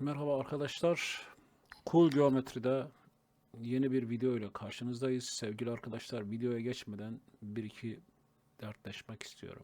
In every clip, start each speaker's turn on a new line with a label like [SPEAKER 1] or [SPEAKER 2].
[SPEAKER 1] Merhaba arkadaşlar. Cool Geometry'de yeni bir video ile karşınızdayız. Sevgili arkadaşlar videoya geçmeden bir iki dertleşmek istiyorum.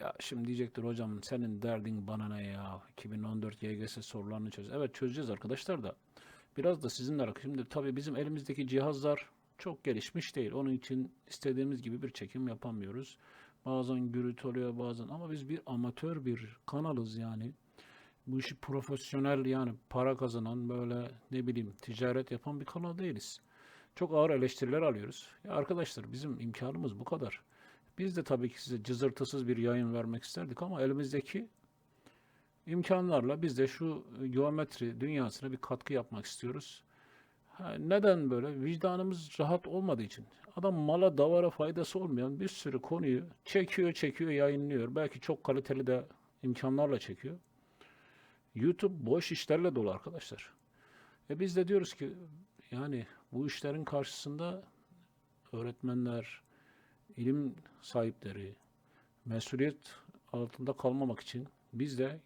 [SPEAKER 1] Ya şimdi diyecektir hocam senin derdin bana ne ya? 2014 YGS sorularını çöz. Evet çözeceğiz arkadaşlar da. Biraz da sizinle alakalı. Şimdi tabii bizim elimizdeki cihazlar çok gelişmiş değil. Onun için istediğimiz gibi bir çekim yapamıyoruz. Bazen gürültü oluyor bazen ama biz bir amatör bir kanalız yani bu işi profesyonel yani para kazanan böyle ne bileyim ticaret yapan bir kanal değiliz. Çok ağır eleştiriler alıyoruz. Ya arkadaşlar bizim imkanımız bu kadar. Biz de tabii ki size cızırtısız bir yayın vermek isterdik ama elimizdeki imkanlarla biz de şu geometri dünyasına bir katkı yapmak istiyoruz. Neden böyle? Vicdanımız rahat olmadığı için. Adam mala davara faydası olmayan bir sürü konuyu çekiyor çekiyor yayınlıyor. Belki çok kaliteli de imkanlarla çekiyor. YouTube boş işlerle dolu arkadaşlar. E biz de diyoruz ki yani bu işlerin karşısında öğretmenler, ilim sahipleri, mesuliyet altında kalmamak için biz de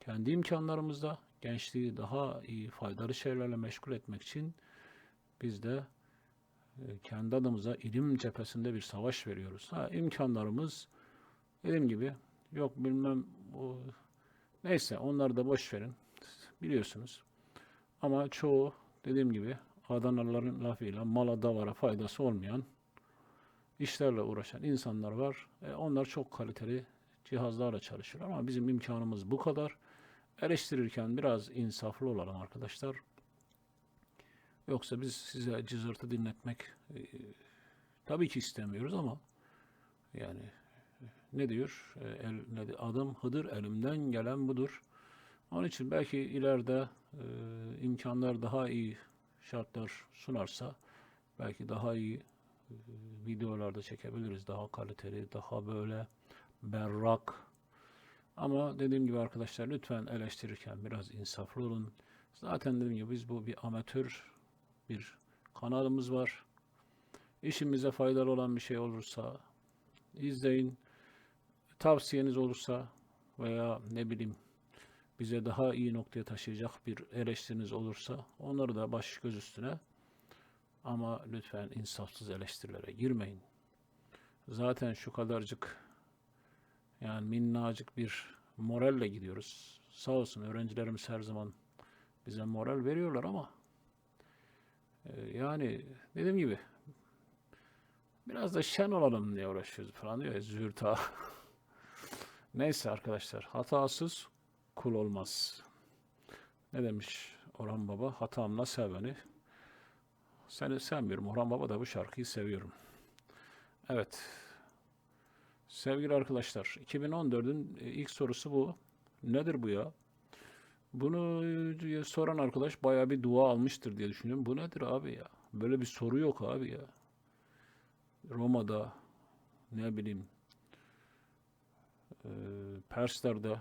[SPEAKER 1] kendi imkanlarımızda gençliği daha iyi faydalı şeylerle meşgul etmek için biz de e, kendi adımıza ilim cephesinde bir savaş veriyoruz. Ha imkanlarımız dediğim gibi yok bilmem o Neyse onları da boş verin. Biliyorsunuz. Ama çoğu dediğim gibi Adanalıların lafıyla mala davara faydası olmayan işlerle uğraşan insanlar var. E, onlar çok kaliteli cihazlarla çalışıyor ama bizim imkanımız bu kadar. Eleştirirken biraz insaflı olalım arkadaşlar. Yoksa biz size cızırtı dinletmek e, tabii ki istemiyoruz ama yani ne diyor? E, El, ne adım Hıdır elimden gelen budur. Onun için belki ileride e, imkanlar daha iyi şartlar sunarsa belki daha iyi e, videolarda çekebiliriz. Daha kaliteli, daha böyle berrak. Ama dediğim gibi arkadaşlar lütfen eleştirirken biraz insaflı olun. Zaten dediğim gibi biz bu bir amatör bir kanalımız var. İşimize faydalı olan bir şey olursa izleyin tavsiyeniz olursa veya ne bileyim bize daha iyi noktaya taşıyacak bir eleştiriniz olursa onları da baş göz üstüne ama lütfen insafsız eleştirilere girmeyin. Zaten şu kadarcık yani minnacık bir moralle gidiyoruz. Sağ olsun öğrencilerimiz her zaman bize moral veriyorlar ama e, yani dediğim gibi biraz da şen olalım diye uğraşıyoruz falan diyor ya Züğürt. Neyse arkadaşlar hatasız kul olmaz. Ne demiş Orhan Baba? Hatamla sev beni. Seni sevmiyorum. Orhan Baba da bu şarkıyı seviyorum. Evet. Sevgili arkadaşlar 2014'ün ilk sorusu bu. Nedir bu ya? Bunu e, soran arkadaş bayağı bir dua almıştır diye düşünüyorum. Bu nedir abi ya? Böyle bir soru yok abi ya. Roma'da ne bileyim e, Persler'de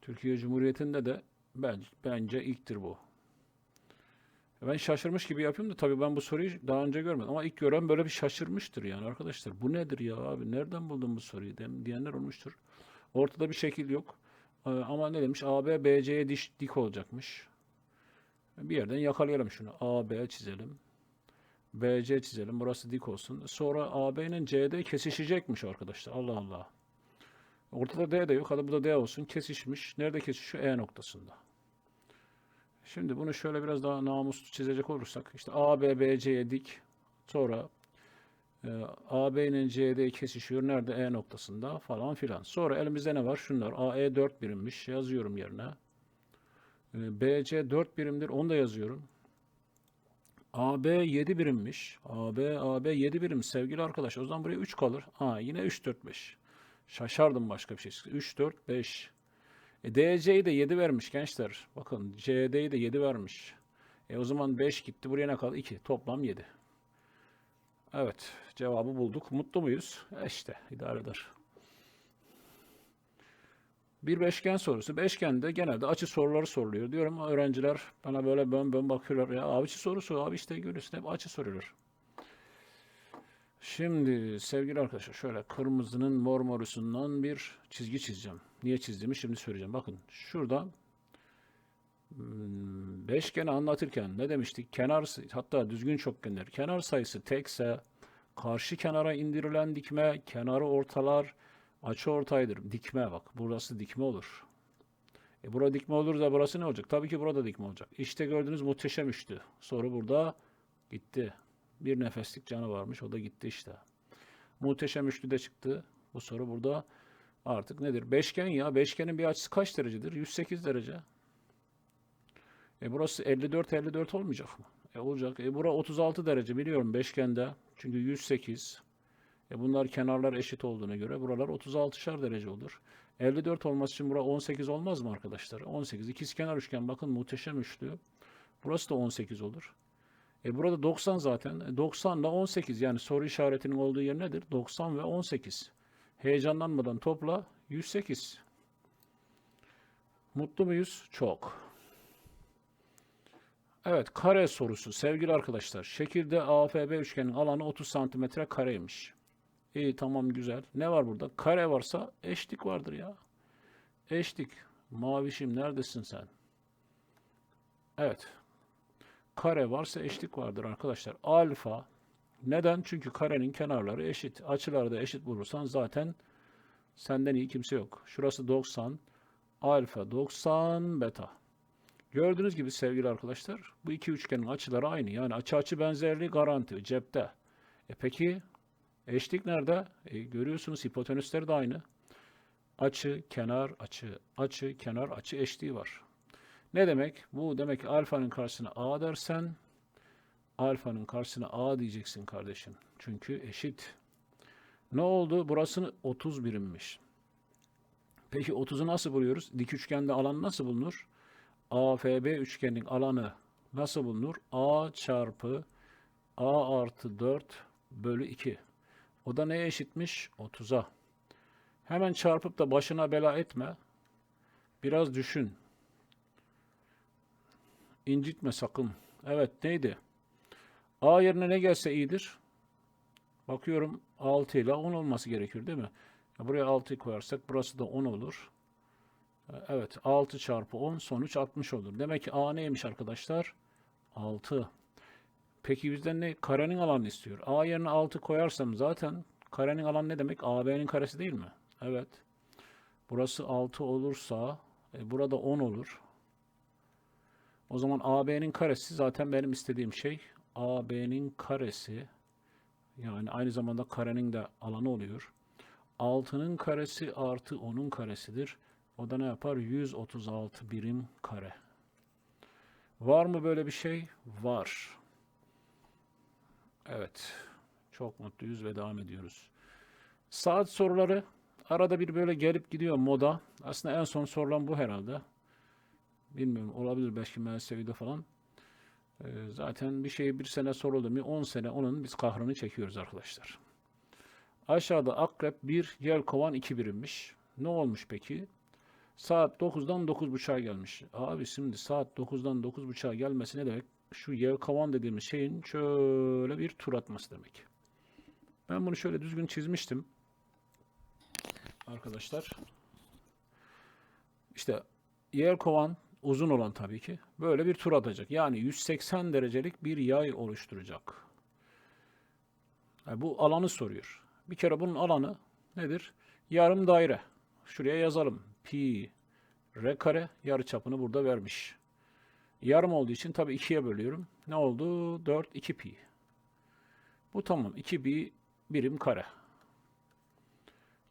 [SPEAKER 1] Türkiye Cumhuriyeti'nde de bence, ilktir bu. Ben şaşırmış gibi yapıyorum da tabii ben bu soruyu daha önce görmedim. Ama ilk gören böyle bir şaşırmıştır yani arkadaşlar. Bu nedir ya abi? Nereden buldun bu soruyu? diyenler olmuştur. Ortada bir şekil yok. Ee, Ama ne demiş? AB BC'ye diş dik olacakmış. Bir yerden yakalayalım şunu. AB çizelim. BC çizelim. Burası dik olsun. Sonra AB ile CD kesişecekmiş arkadaşlar. Allah Allah. Ortada D de yok. Hadi bu da D olsun. Kesişmiş. Nerede kesişiyor? E noktasında. Şimdi bunu şöyle biraz daha namuslu çizecek olursak. işte AB BC'ye dik. Sonra e, AB ile CD kesişiyor. Nerede? E noktasında falan filan. Sonra elimizde ne var? Şunlar. AE 4 birimmiş. Yazıyorum yerine. E, BC 4 birimdir. Onu da yazıyorum. AB 7 birimmiş. AB, AB 7 birim sevgili arkadaş. O zaman buraya 3 kalır. Ha yine 3, 4, 5. Şaşardım başka bir şey. 3, 4, 5. E, DC'yi de 7 vermiş gençler. Bakın CD'yi de 7 vermiş. E o zaman 5 gitti. Buraya ne kaldı? 2. Toplam 7. Evet. Cevabı bulduk. Mutlu muyuz? E işte idare eder. Bir beşgen sorusu. Beşgende genelde açı soruları soruluyor. Diyorum öğrenciler bana böyle bön bön bakıyorlar. Ya açı sorusu abi işte görüyorsun hep açı soruyorlar. Şimdi sevgili arkadaşlar şöyle kırmızının mor morusundan bir çizgi çizeceğim. Niye çizdiğimi şimdi söyleyeceğim. Bakın şurada Hmm, Beşgeni anlatırken ne demiştik? Kenar hatta düzgün çokgenler. Kenar sayısı tekse karşı kenara indirilen dikme, kenarı ortalar, açı ortaydır. Dikme bak. Burası dikme olur. E burada dikme olur da burası ne olacak? Tabii ki burada dikme olacak. İşte gördüğünüz muhteşem üçlü. Soru burada gitti. Bir nefeslik canı varmış. O da gitti işte. Muhteşem üçlü de çıktı. Bu soru burada artık nedir? Beşgen ya. Beşgenin bir açısı kaç derecedir? 108 derece. E burası 54 54 olmayacak mı? E olacak. E bura 36 derece biliyorum beşgende. Çünkü 108. E bunlar kenarlar eşit olduğuna göre buralar 36'şar derece olur. 54 olması için bura 18 olmaz mı arkadaşlar? 18 ikizkenar üçgen bakın muhteşem üçlü. Burası da 18 olur. E burada 90 zaten. E 90 ile 18 yani soru işaretinin olduğu yer nedir? 90 ve 18. Heyecanlanmadan topla 108. Mutlu muyuz? Çok. Evet, kare sorusu. Sevgili arkadaşlar, şekilde AFB üçgenin alanı 30 santimetre kareymiş. İyi, tamam, güzel. Ne var burada? Kare varsa eşlik vardır ya. Eşlik. Mavişim neredesin sen? Evet. Kare varsa eşlik vardır arkadaşlar. Alfa. Neden? Çünkü karenin kenarları eşit. Açıları da eşit bulursan zaten senden iyi kimse yok. Şurası 90. Alfa 90 beta. Gördüğünüz gibi sevgili arkadaşlar bu iki üçgenin açıları aynı. Yani açı açı benzerliği garanti cepte. E peki eşlik nerede? E görüyorsunuz hipotenüsleri de aynı. Açı, kenar, açı, açı, kenar, açı eşliği var. Ne demek? Bu demek ki alfanın karşısına a dersen alfanın karşısına a diyeceksin kardeşim. Çünkü eşit. Ne oldu? Burası 30 birimmiş. Peki 30'u nasıl buluyoruz? Dik üçgende alan nasıl bulunur? AFB üçgenin alanı nasıl bulunur? A çarpı A artı 4 bölü 2. O da neye eşitmiş? 30'a. Hemen çarpıp da başına bela etme. Biraz düşün. İncitme sakın. Evet neydi? A yerine ne gelse iyidir? Bakıyorum 6 ile 10 olması gerekir değil mi? Buraya 6'yı koyarsak burası da 10 olur. Evet 6 çarpı 10 sonuç 60 olur. Demek ki A neymiş arkadaşlar? 6. Peki bizden ne? Karenin alanını istiyor. A yerine 6 koyarsam zaten karenin alanı ne demek? AB'nin karesi değil mi? Evet. Burası 6 olursa e, burada 10 olur. O zaman AB'nin karesi zaten benim istediğim şey. AB'nin karesi yani aynı zamanda karenin de alanı oluyor. 6'nın karesi artı 10'un karesidir. O da ne yapar? 136 birim kare. Var mı böyle bir şey? Var. Evet. Çok mutluyuz ve devam ediyoruz. Saat soruları arada bir böyle gelip gidiyor moda. Aslında en son sorulan bu herhalde. Bilmiyorum olabilir belki MSV'de falan. Ee, zaten bir şey bir sene soruldu mu 10 sene onun biz kahrını çekiyoruz arkadaşlar. Aşağıda akrep 1, yelkovan 2 birimmiş. Ne olmuş peki? Saat 9'dan 9.30'a gelmiş. Abi şimdi saat 9'dan 9.30'a gelmesi ne demek? Şu yelkovan dediğimiz şeyin şöyle bir tur atması demek. Ben bunu şöyle düzgün çizmiştim. Arkadaşlar. İşte yelkovan uzun olan tabii ki böyle bir tur atacak. Yani 180 derecelik bir yay oluşturacak. Yani bu alanı soruyor. Bir kere bunun alanı nedir? Yarım daire. Şuraya yazalım. Pi r kare yarı çapını burada vermiş. Yarım olduğu için tabii 2'ye bölüyorum. Ne oldu? 4 2 pi. Bu tamam. 2 pi birim kare.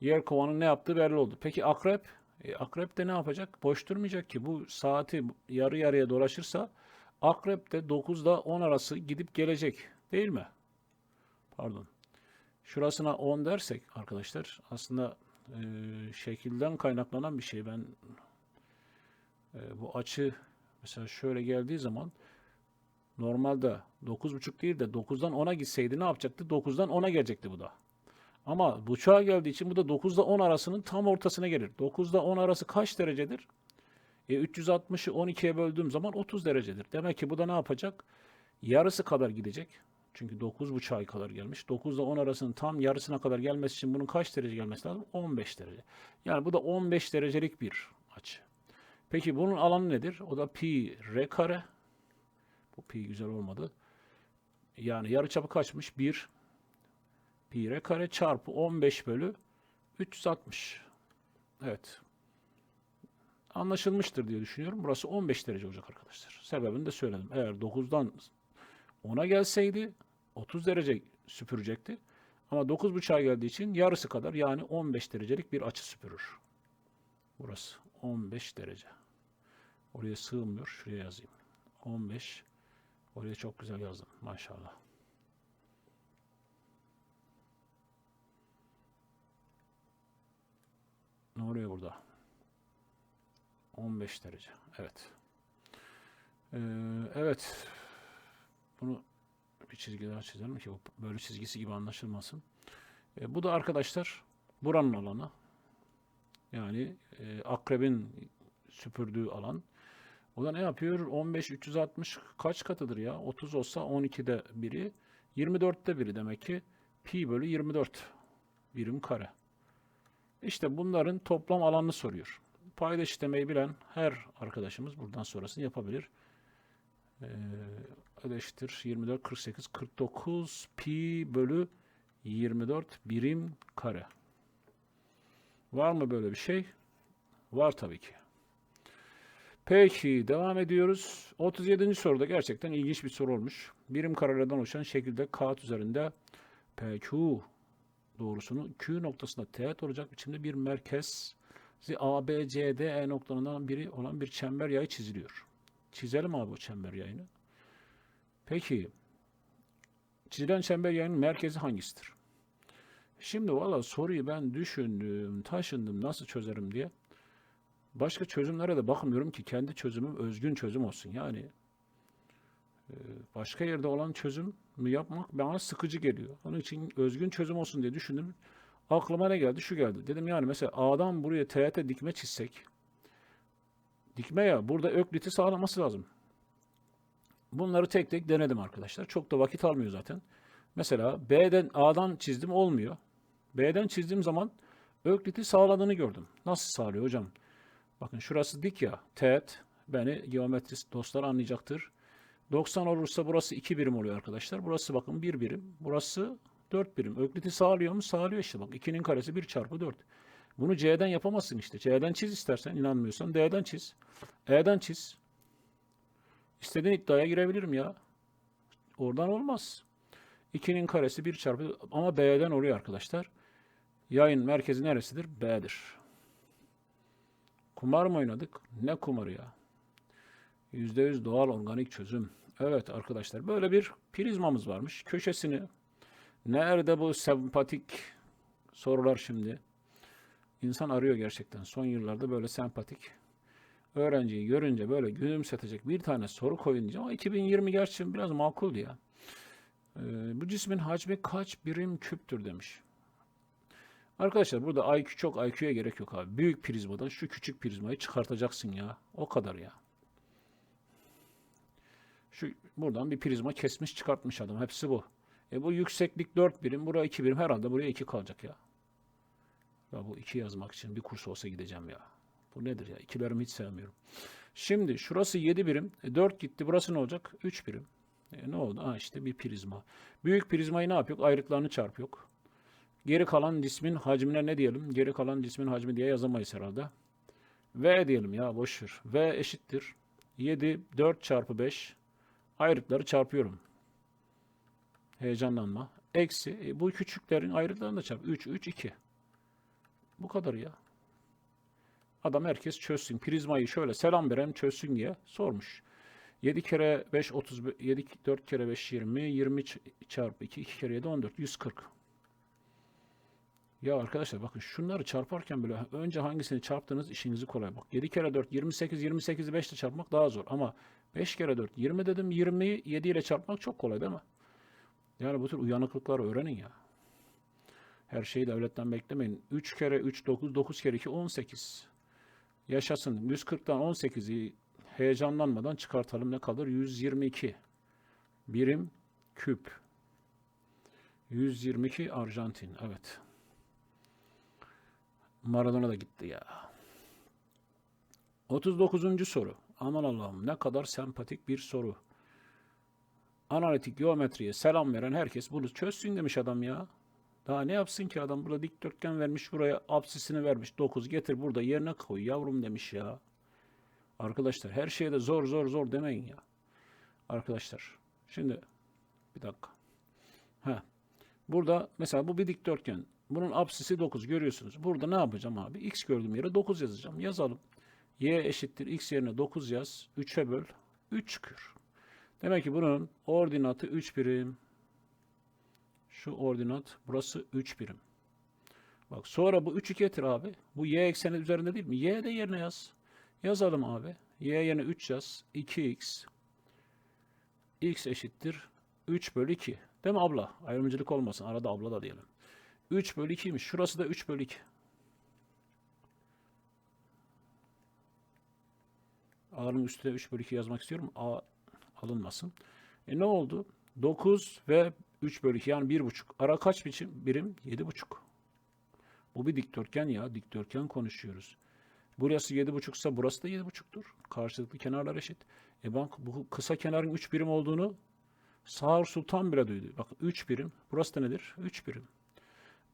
[SPEAKER 1] Yer kovanın ne yaptığı belli oldu. Peki akrep? E, akrep de ne yapacak? Boş durmayacak ki. Bu saati yarı yarıya dolaşırsa akrep de 9'da 10 arası gidip gelecek. Değil mi? Pardon. Şurasına 10 dersek arkadaşlar aslında e, şekilden kaynaklanan bir şey. Ben e, bu açı mesela şöyle geldiği zaman normalde 9.5 değil de 9'dan 10'a gitseydi ne yapacaktı? 9'dan 10'a gelecekti bu da. Ama buçuğa geldiği için bu da 9'da 10 arasının tam ortasına gelir. 9'da 10 arası kaç derecedir? E, 360'ı 12'ye böldüğüm zaman 30 derecedir. Demek ki bu da ne yapacak? Yarısı kadar gidecek. Çünkü 9.5'a kadar gelmiş. 9'da 10 arasının tam yarısına kadar gelmesi için bunun kaç derece gelmesi lazım? 15 derece. Yani bu da 15 derecelik bir açı. Peki bunun alanı nedir? O da pi r kare. Bu pi güzel olmadı. Yani yarıçapı kaçmış? 1 pi r kare çarpı 15 bölü 360. Evet. Anlaşılmıştır diye düşünüyorum. Burası 15 derece olacak arkadaşlar. Sebebini de söyledim. Eğer 9'dan 10'a gelseydi 30 derece süpürecekti. Ama 9.5'a geldiği için yarısı kadar yani 15 derecelik bir açı süpürür. Burası 15 derece. Oraya sığmıyor. Şuraya yazayım. 15. Oraya çok güzel yazdım. Maşallah. Ne oluyor burada? 15 derece. Evet. Ee, evet. Bunu bir çizgi daha çizelim ki o böyle çizgisi gibi anlaşılmasın. Ee, bu da arkadaşlar buranın alanı. Yani e, akrebin süpürdüğü alan. O da ne yapıyor? 15 360 kaç katıdır ya? 30 olsa 12'de biri, 24'te biri demek ki pi bölü 24 birim kare. İşte bunların toplam alanını soruyor. Payda işlemeyi bilen her arkadaşımız buradan sonrasını yapabilir. Ee, ödeştir 24, 48, 49 pi bölü 24 birim kare. Var mı böyle bir şey? Var tabii ki. Peki devam ediyoruz. 37. soruda gerçekten ilginç bir soru olmuş. Birim karelerden oluşan şekilde kağıt üzerinde PQ doğrusunu Q noktasında teğet olacak biçimde bir merkez A, B, C, D, E noktalarından biri olan bir çember yayı çiziliyor. Çizelim abi o çember yayını. Peki çizilen çember yayının merkezi hangisidir? Şimdi valla soruyu ben düşündüm, taşındım nasıl çözerim diye. Başka çözümlere de bakmıyorum ki kendi çözümüm özgün çözüm olsun. Yani e, başka yerde olan çözüm yapmak bana sıkıcı geliyor. Onun için özgün çözüm olsun diye düşündüm. Aklıma ne geldi? Şu geldi. Dedim yani mesela A'dan buraya teğete dikme çizsek dikme ya burada ökliti sağlaması lazım. Bunları tek tek denedim arkadaşlar. Çok da vakit almıyor zaten. Mesela B'den A'dan çizdim olmuyor. B'den çizdiğim zaman ökliti sağladığını gördüm. Nasıl sağlıyor hocam? Bakın şurası dik ya. Teğet. Beni geometrist dostlar anlayacaktır. 90 olursa burası 2 birim oluyor arkadaşlar. Burası bakın 1 birim. Burası 4 birim. Ökliti sağlıyor mu? Sağlıyor işte bak. 2'nin karesi 1 çarpı 4. Bunu C'den yapamazsın işte. C'den çiz istersen inanmıyorsan D'den çiz. E'den çiz. İstediğin iddiaya girebilirim ya. Oradan olmaz. 2'nin karesi 1 çarpı ama B'den oluyor arkadaşlar. Yayın merkezi neresidir? B'dir. Kumar mı oynadık? Ne kumarı ya? %100 doğal organik çözüm. Evet arkadaşlar böyle bir prizmamız varmış. Köşesini nerede bu sempatik sorular şimdi? İnsan arıyor gerçekten. Son yıllarda böyle sempatik öğrenciyi görünce böyle gülümsetecek bir tane soru koyunca ama 2020 gerçi biraz makul ya. Ee, bu cismin hacmi kaç birim küptür demiş. Arkadaşlar burada IQ çok IQ'ya gerek yok abi. Büyük prizmadan şu küçük prizmayı çıkartacaksın ya. O kadar ya. Şu buradan bir prizma kesmiş çıkartmış adam. Hepsi bu. E bu yükseklik 4 birim. Buraya 2 birim. Herhalde buraya 2 kalacak ya. Ya bu 2 yazmak için bir kurs olsa gideceğim ya. Bu nedir ya? İkilerimi hiç sevmiyorum. Şimdi şurası 7 birim. E 4 gitti. Burası ne olacak? 3 birim. E ne oldu? Ha işte bir prizma. Büyük prizmayı ne yapıyor? Ayrıtlarını çarpıyor. Geri kalan cismin hacmine ne diyelim? Geri kalan cismin hacmi diye yazamayız herhalde. V diyelim ya boşver. V eşittir. 7, 4 çarpı 5. Ayrıtları çarpıyorum. Heyecanlanma. Eksi. E, bu küçüklerin ayrıtlarını da çarp. 3, 3, 2. Bu kadar ya. Adam herkes çözsün. Prizmayı şöyle selam veren çözsün diye sormuş. 7 kere 5 30 7 4 kere 5 20 20 çarpı 2 2 kere 7 14 140. Ya arkadaşlar bakın şunları çarparken böyle önce hangisini çarptığınız işinizi kolay. Bak 7 kere 4 28 28'i 5 ile çarpmak daha zor ama 5 kere 4 20 dedim 20'yi 7 ile çarpmak çok kolay değil mi? Yani bu tür uyanıklıkları öğrenin ya. Her şeyi devletten beklemeyin. 3 kere 3 9 9 kere 2 18. Yaşasın. 140'tan 18'i heyecanlanmadan çıkartalım. Ne kalır? 122 birim küp. 122 Arjantin. Evet. Maradona da gitti ya. 39. soru. Aman Allah'ım ne kadar sempatik bir soru. Analitik geometriye selam veren herkes bunu çözsün demiş adam ya. Daha ne yapsın ki adam burada dikdörtgen vermiş buraya apsisini vermiş 9 getir burada yerine koy yavrum demiş ya. Arkadaşlar her şeye de zor zor zor demeyin ya. Arkadaşlar şimdi bir dakika. Ha. Burada mesela bu bir dikdörtgen. Bunun apsisi 9 görüyorsunuz. Burada ne yapacağım abi? X gördüğüm yere 9 yazacağım. Yazalım. Y eşittir x yerine 9 yaz. 3'e böl. 3 çıkıyor. Demek ki bunun ordinatı 3 birim. Şu ordinat burası 3 birim. Bak sonra bu 3'ü getir abi. Bu y ekseni üzerinde değil mi? Y de yerine yaz. Yazalım abi. Y yerine 3 yaz. 2x x eşittir 3 bölü 2. Değil mi abla? Ayrımcılık olmasın. Arada abla da diyelim. 3 bölü 2'ymiş. Şurası da 3 bölü 2. A'nın üstüne 3 bölü 2 yazmak istiyorum. A alınmasın. E ne oldu? 9 ve 3 bölü 2 yani 1,5. Ara kaç biçim? Birim? 7,5. Bu bir dikdörtgen ya. Dikdörtgen konuşuyoruz. Burası 7,5 ise burası da 7,5'tur. Karşılıklı kenarlar eşit. E bak bu kısa kenarın 3 birim olduğunu Sağır Sultan bile duydu. Bak 3 birim. Burası da nedir? 3 birim.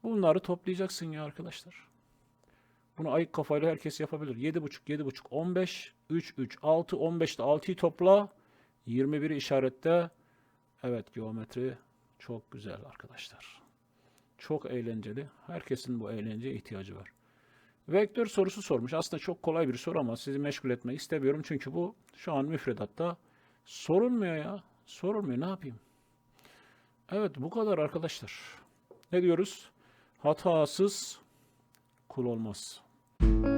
[SPEAKER 1] Bunları toplayacaksın ya arkadaşlar. Bunu ayık kafayla herkes yapabilir. 7,5, 7,5, 15, 3, 3, 6, 15'te 6'yı topla. 21'i işaretle. Evet geometri çok güzel arkadaşlar. Çok eğlenceli. Herkesin bu eğlenceye ihtiyacı var. Vektör sorusu sormuş. Aslında çok kolay bir soru ama sizi meşgul etmek istemiyorum. Çünkü bu şu an müfredatta sorulmuyor ya. Sorulmuyor. Ne yapayım? Evet bu kadar arkadaşlar. Ne diyoruz? Hatasız kul olmaz. Thank you